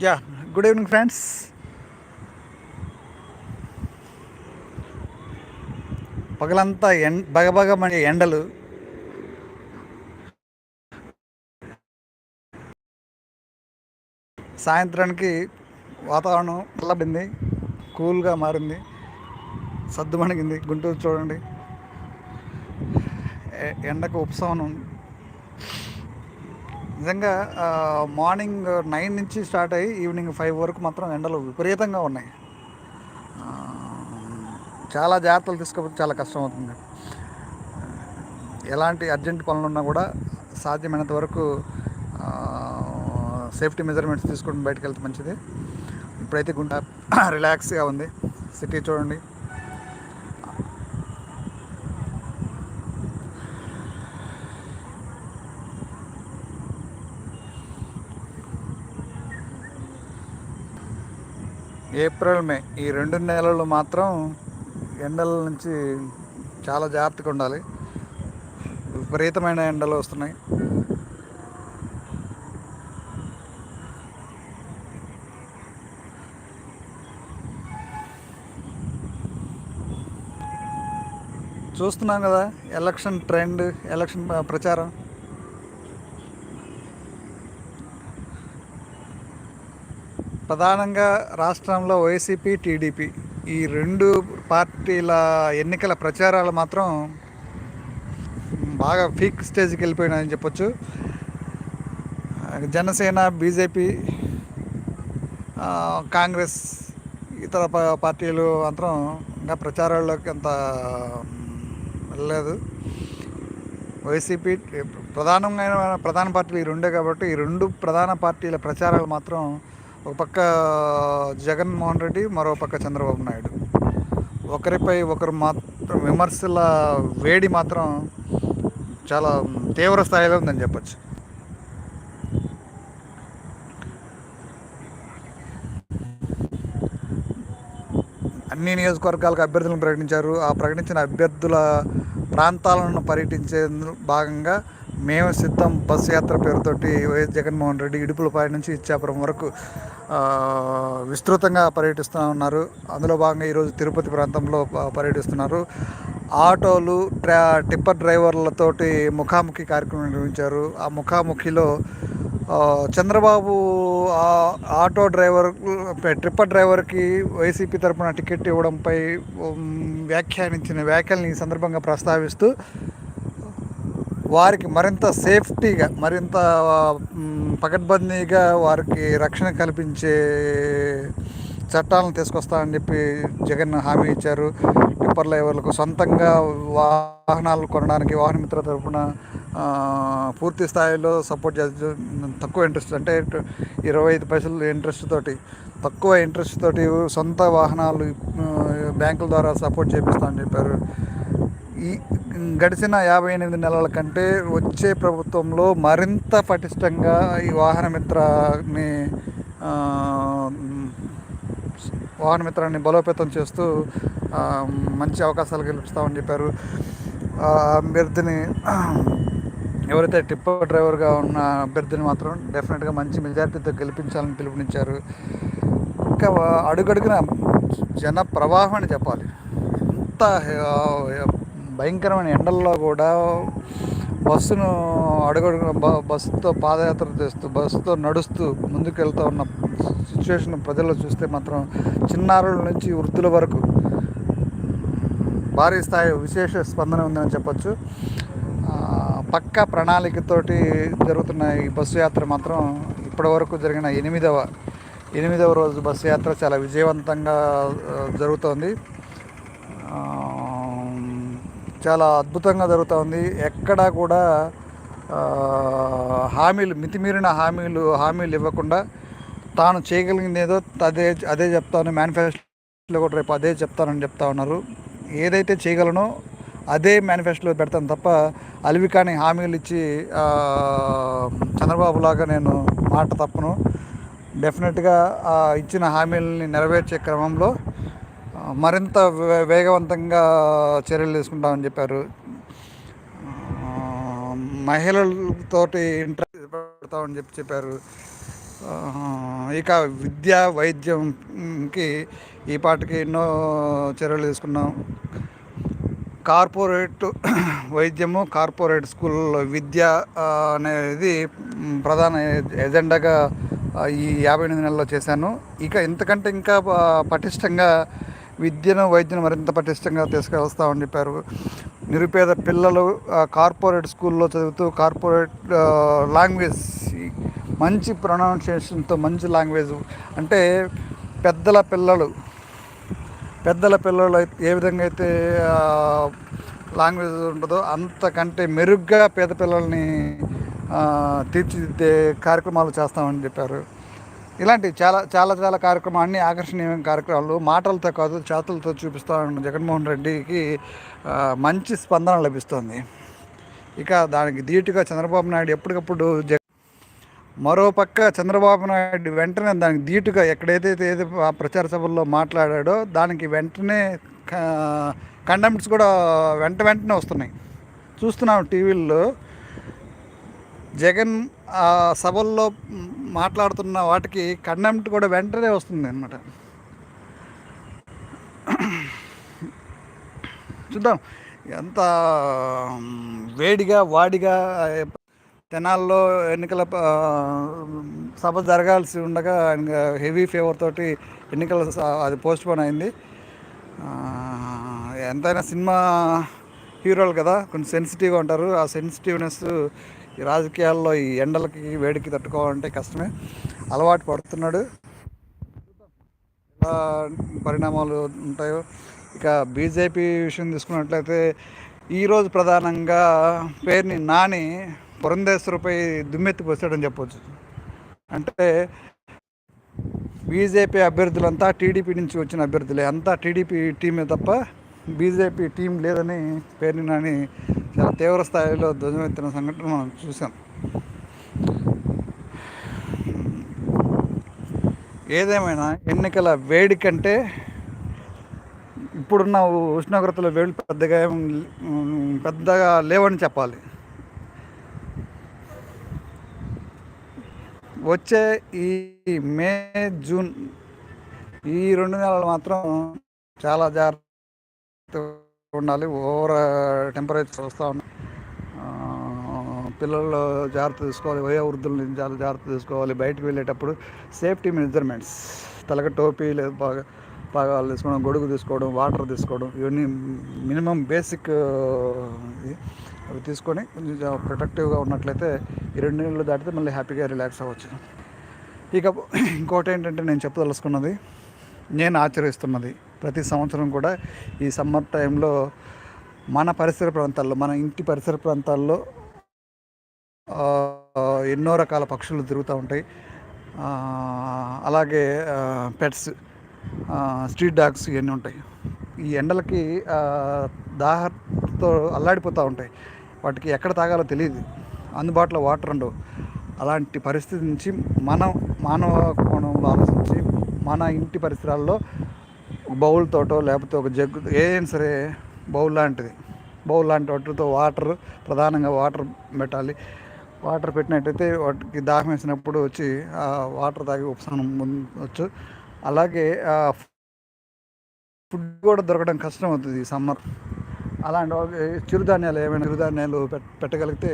Yeah good evening friends. పగలంతా ఎన్ బగబగమనే ఎండలు. సాయంత్రానికి వాతావరణం చల్లబడింది కూల్గా మారింది సద్దుమణిగింది గుంటూరు చూడండి. ఎ- ఎండకు ఉపశమనం. నిజంగా మార్నింగ్ నైన్ నుంచి స్టార్ట్ అయ్యి ఈవినింగ్ ఫైవ్ వరకు మాత్రం ఎండలు విపరీతంగా ఉన్నాయి. చాలా జాగ్రత్తలు తీసుకోకపోతే చాలా కష్టం అవుతుంది. ఎలాంటి అర్జెంట్ పనులు ఉన్నా కూడా సాధ్యమైనంత వరకు సేఫ్టీ మెజర్మెంట్స్ తీసుకుని బయటకు వెళ్తే మంచిది. ఇప్పుడైతే గుంట రిలాక్స్గా ఉంది. సిటీ చూడండి. ఏప్రిల్ మే ఈ రెండు నెలలు మాత్రం ఎండల నుంచి చాలా జాగ్రత్తగా ఉండాలి. విపరీతమైన ఎండలు వస్తున్నాయి. చూస్తున్నాం కదా ఎలక్షన్ ట్రెండ్ ఎలక్షన్ ప్రచారం. ప్రధానంగా రాష్ట్రంలో వైసీపీ టీడీపీ ఈ రెండు పార్టీల ఎన్నికల ప్రచారాలు మాత్రం బాగా పీక్ స్టేజ్కి వెళ్ళిపోయినాయని చెప్పొచ్చు. జనసేన బీజేపీ కాంగ్రెస్ ఇతర ప- పార్టీలు మాత్రం ఇంకా ప్రచారాల్లోకి అంత వెళ్ళలేదు. వైసీపీ ప్రధానమైన ప్రధాన పార్టీలు ఈ రెండే కాబట్టి ఈ రెండు ప్రధాన పార్టీల ప్రచారాలు మాత్రం ఒక పక్క జగన్మోహన్ రెడ్డి మరో పక్క చంద్రబాబు నాయుడు. ఒకరిపై ఒకరు మాత్రం విమర్శల వేడి మాత్రం చాలా తీవ్ర స్థాయిలో ఉందని చెప్పొచ్చు. అన్ని నియోజకవర్గాలకు అభ్యర్థులను ప్రకటించారు. ఆ ప్రకటించిన అభ్యర్థుల ప్రాంతాలను పర్యటించే భాగంగా మేము సిద్ధం బస్సు యాత్ర పేరుతోటి వైఎస్ జగన్మోహన్ రెడ్డి ఇడుపులపాయ నుంచి ఇచ్చాపురం వరకు విస్తృతంగా పర్యటిస్తూ ఉన్నారు. అందులో భాగంగా ఈరోజు తిరుపతి ప్రాంతంలో పర్యటిస్తున్నారు. ఆటోలు ట్రా టిప్పర్ డ్రైవర్లతోటి ముఖాముఖి కార్యక్రమం నిర్వహించారు. ఆ ముఖాముఖిలో చంద్రబాబు ఆటో డ్రైవర్ ట్రిప్పర్ డ్రైవర్కి వైసీపీ తరపున టికెట్ ఇవ్వడంపై వ్యాఖ్యానించిన వ్యాఖ్యల్ని ఈ సందర్భంగా ప్రస్తావిస్తూ వారికి మరింత సేఫ్టీగా మరింత పకడ్బందీగా వారికి రక్షణ కల్పించే చట్టాలను తీసుకొస్తానని చెప్పి జగన్ హామీ ఇచ్చారు. టిప్పర్ లైవర్లకు సొంతంగా వాహనాలు కొనడానికి వాహన మిత్ర తరఫున పూర్తి స్థాయిలో సపోర్ట్ చేస్తూ తక్కువ ఇంట్రెస్ట్ అంటే ఇరవై ఐదు పైసలు ఇంట్రెస్ట్ తోటి తక్కువ ఇంట్రెస్ట్ తోటి సొంత వాహనాలు బ్యాంకుల ద్వారా సపోర్ట్ చేపిస్తామని చెప్పారు. ఈ గడిచిన యాభై ఎనిమిది నెలల కంటే వచ్చే ప్రభుత్వంలో మరింత పటిష్టంగా ఈ వాహన వాహనమిత్రాన్ని వాహన మిత్రాన్ని బలోపేతం చేస్తూ మంచి అవకాశాలు కల్పిస్తామని చెప్పారు. అభ్యర్థిని ఎవరైతే టిప్పర్ డ్రైవర్గా ఉన్న అభ్యర్థిని మాత్రం డెఫినెట్గా మంచి మెజారిటీతో గెలిపించాలని పిలుపునిచ్చారు. ఇంకా అడుగడుగున జన ప్రవాహం అని చెప్పాలి. అంత భయంకరమైన ఎండల్లో కూడా బస్సును అడుగడుగున బ- బస్సుతో పాదయాత్ర చేస్తూ బస్సుతో నడుస్తూ ముందుకెళ్తూ ఉన్న సిచ్యువేషన్ ప్రజల్లో చూస్తే మాత్రం చిన్నారుల నుంచి వృద్ధుల వరకు భారీ స్థాయి విశేష స్పందన ఉందని చెప్పొచ్చు. పక్క పక్కా ప్రణాళికతోటి జరుగుతున్న ఈ బస్సు యాత్ర మాత్రం ఇప్పటివరకు జరిగిన ఎనిమిదవ ఎనిమిదవ రోజు బస్సు యాత్ర చాలా విజయవంతంగా జరుగుతోంది. చాలా అద్భుతంగా జరుగుతోంది. ఎక్కడా కూడా హామీలు మితిమీరిన హామీలు హామీలు ఇవ్వకుండా తాను చేయగలిగింది ఏదో అదే అదే చెప్తాను. మేనిఫెస్టోలో కూడా రేపు అదే చెప్తానని చెప్తా ఉన్నారు. ఏదైతే చేయగలనో అదే మేనిఫెస్టోలో పెడతాను తప్ప అలివికాని హామీలు ఇచ్చి చంద్రబాబులాగా చంద్రబాబు లాగా నేను మాట తప్పను. డెఫినెట్గా ఇచ్చిన హామీలని నెరవేర్చే క్రమంలో మరింత వే- వేగవంతంగా చర్యలు తీసుకుంటామని చెప్పారు. మహిళలతోటి ఇంట్రెస్ట్ పెడతామని చెప్పి చెప్పారు. ఇక విద్య వైద్యంకి ఈ పాటికి ఎన్నో చర్యలు తీసుకున్నాం. కార్పొరేట్ వైద్యము కార్పొరేట్ స్కూల్లో విద్య అనేది ప్రధాన ఎజెండాగా ఈ యాభై ఎనిమిది నెలల్లో చేశాను. ఇక ఇంతకంటే ఇంకా పటిష్టంగా విద్యను వైద్యను మరింత పటిష్టంగా తీసుకువస్తామని చెప్పారు. నిరుపేద పిల్లలు కార్పొరేట్ స్కూల్లో చదువుతూ కార్పొరేట్ లాంగ్వేజ్ మంచి ప్రొనౌన్సియేషన్తో మంచి లాంగ్వేజ్ అంటే పెద్దల పిల్లలు పెద్దల పిల్లలు అయితే ఏ విధంగా అయితే లాంగ్వేజ్ ఉంటుందో అంతకంటే మెరుగ్గా పేద పిల్లల్ని తీర్చిదిద్దే కార్యక్రమాలు చేస్తామని చెప్పారు. ఇలాంటి చాలా చాలా చాలా కార్యక్రమాలు అన్ని ఆకర్షణీయమైన కార్యక్రమాలు మాటలతో కాదు చేతులతో చూపిస్తామన్న జగన్మోహన్ రెడ్డికి మంచి స్పందన లభిస్తుంది. ఇక దానికి ధీటుగా చంద్రబాబు నాయుడు ఎప్పటికప్పుడు జగ మరోపక్క చంద్రబాబు నాయుడు వెంటనే దానికి ధీటుగా ఎక్కడైతే ఏది ఆ ప్రచార సభల్లో మాట్లాడాడో దానికి వెంటనే కండమ్స్ కూడా వెంట వెంటనే వస్తున్నాయి. చూస్తున్నాం టీవీల్లో జగన్ ఆ సభల్లో మాట్లాడుతున్న వాటికి కండెమ్ట్ కూడా వెంటనే వస్తుంది అనమాట చూద్దాం. ఎంత వేడిగా వాడిగా తెనాల్లో ఎన్నికల సభ జరగాల్సి ఉండగా హెవీ ఫేవర్ తోటి ఎన్నికల అది పోస్ట్ పోన్ అయింది ఎంతైనా సినిమా హీరోలు కదా కొంచెం సెన్సిటివ్గా ఉంటారు. ఆ సెన్సిటివ్నెస్ ఈ రాజకీయాల్లో ఈ ఎండలకి వేడికి తట్టుకోవాలంటే కష్టమే. అలవాటు పడుతున్నాడు. ఎలా పరిణామాలు ఉంటాయో ఇక బీజేపీ విషయం తీసుకున్నట్లయితే ఈరోజు ప్రధానంగా పేరుని నాని పురంధేశ్వరపై దుమ్మెత్తి పోసాడని చెప్పొచ్చు. అంటే బీజేపీ అభ్యర్థులంతా టీడీపీ నుంచి వచ్చిన అభ్యర్థులే. అంతా టీడీపీ టీమే తప్ప బీజేపీ టీం లేదని పేరుని నాని చాలా తీవ్ర స్థాయిలో ధ్వజమెత్తిన సంఘటన మనం చూసాం ఏదేమైనా ఎన్నికల వేడి కంటే ఇప్పుడున్న ఉష్ణోగ్రతల వేడి పెద్దగా పెద్దగా లేవని చెప్పాలి. వచ్చే ఈ మే జూన్ ఈ రెండు నెలలు మాత్రం చాలా జాగ్రత్త ఉండాలి. ఓవర్ టెంపరేచర్ వస్తూ ఉన్నాయి పిల్లలు జాగ్రత్త తీసుకోవాలి. వయో వృద్ధులని చాలా జాగ్రత్త తీసుకోవాలి. బయటకు వెళ్ళేటప్పుడు సేఫ్టీ మెజర్మెంట్స్. తలక టోపీ లేదు బాగా పాగాలు తీసుకోవడం గొడుగు తీసుకోవడం వాటర్ తీసుకోవడం ఇవన్నీ మినిమం బేసిక్ అవి తీసుకొని కొంచెం ప్రొటెక్టివ్గా ఉన్నట్లయితే ఈ రెండు నెలలు దాటితే మళ్ళీ హ్యాపీగా రిలాక్స్ అవ్వచ్చు. ఇక ఇంకోటి ఏంటంటే నేను చెప్పదలుచుకున్నది నేను ఆచరిస్తున్నది. ప్రతి సంవత్సరం కూడా ఈ సమ్మర్ టైంలో మన పరిసర ప్రాంతాల్లో మన ఇంటి పరిసర ప్రాంతాల్లో ఎన్నో రకాల పక్షులు తిరుగుతూ ఉంటాయి. అలాగే పెట్స్ స్ట్రీట్ డాగ్స్ ఇవన్నీ ఉంటాయి. ఈ ఎండలకి దాహంతో అల్లాడిపోతూ ఉంటాయి. వాటికి ఎక్కడ తాగాలో తెలియదు. అందుబాటులో వాటర్ ఉండవు. అలాంటి పరిస్థితి నుంచి మనం మానవ కోణంలో ఆలోచించి మన ఇంటి పరిసరాల్లో బౌల్ తోటో లేకపోతే ఒక జగ్గు ఏదైనా సరే బౌల్ లాంటిది. బౌల్ లాంటి వాటితో వాటర్ ప్రధానంగా వాటర్ పెట్టాలి. వాటర్ పెట్టినట్టయితే వాటికి దాహం వేసినప్పుడు వచ్చి ఆ వాటర్ తాగి ఉపశమనం పొందవచ్చు అలాగే ఫుడ్ కూడా దొరకడం కష్టం అవుతుంది సమ్మర్. అలాంటి చిరుధాన్యాలు ఏమైనా చిరుధాన్యాలు పెట్టగలిగితే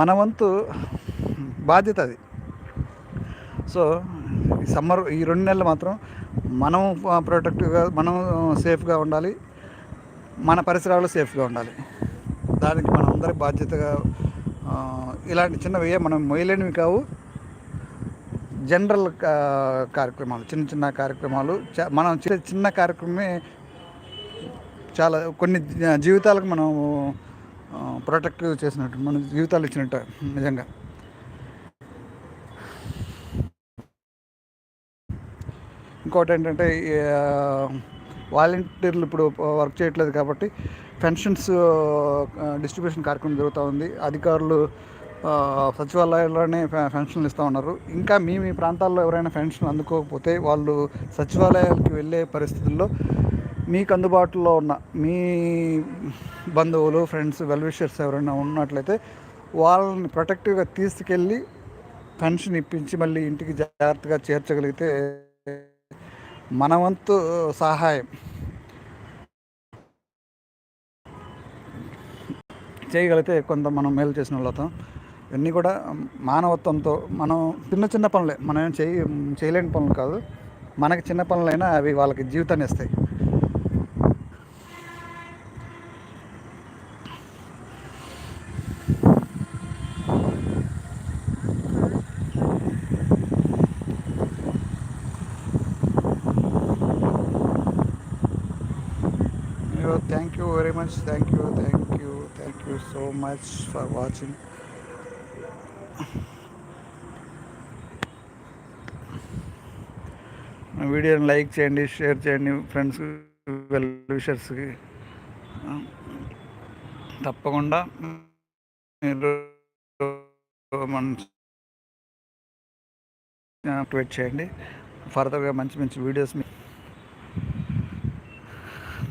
మన వంతు బాధ్యత అది. సో ఈ సమ్మర్ ఈ రెండు నెలలు మాత్రం మనం ప్రొటెక్టివ్గా మనం సేఫ్గా ఉండాలి. మన పరిసరాలు సేఫ్గా ఉండాలి. దానికి మనం అందరి బాధ్యతగా ఇలాంటి చిన్నవి ఏ మనం మొయ్యలేనివి కావు. జనరల్ కా- కార్యక్రమాలు చిన్న చిన్న కార్యక్రమాలు మనం చేసే చిన్న కార్యక్రమమే చాలా కొన్ని జీవితాలకు మనం ప్రొటెక్ట్ చేసినట్టు మన జీవితాలు ఇచ్చినట్టు నిజంగా. ఇంకోటి ఏంటంటే వాలంటీర్లు ఇప్పుడు వర్క్ చేయట్లేదు కాబట్టి పెన్షన్స్ డిస్ట్రిబ్యూషన్ కార్యక్రమం జరుగుతూ ఉంది. అధికారులు సచివాలయాల్లోనే పెన్షన్లు ఇస్తూ ఉన్నారు. ఇంకా మీ మీ ప్రాంతాల్లో ఎవరైనా పెన్షన్ అందుకోకపోతే వాళ్ళు సచివాలయాలకు వెళ్ళే పరిస్థితుల్లో మీకు అందుబాటులో ఉన్న మీ బంధువులు ఫ్రెండ్స్ వెల్విషర్స్ ఎవరైనా ఉన్నట్లయితే వాళ్ళని ప్రొటెక్టివ్గా తీసుకెళ్ళి పెన్షన్ ఇప్పించి మళ్ళీ ఇంటికి జాగ్రత్తగా చేర్చగలిగితే మన వంతు సహాయం. చేయగలిగితే కొంత మనం మేలు చేసిన వాళ్ళతో ఇవన్నీ కూడా మానవత్వంతో మనం చిన్న చిన్న పనులే. మనం ఏం చేయ చేయలేని పనులు కాదు. మనకి చిన్న పనులైనా అవి వాళ్ళకి జీవితాన్ని ఇస్తాయి. Thank you very much thank you thank you thank you so much for watching వీడియోని లైక్ చేయండి షేర్ చేయండి ఫ్రెండ్స్ వెల్ విషర్స్కి తప్పకుండా మీరు మన ట్వీట్ చేయండి. ఫర్దర్గా మంచి మంచి videos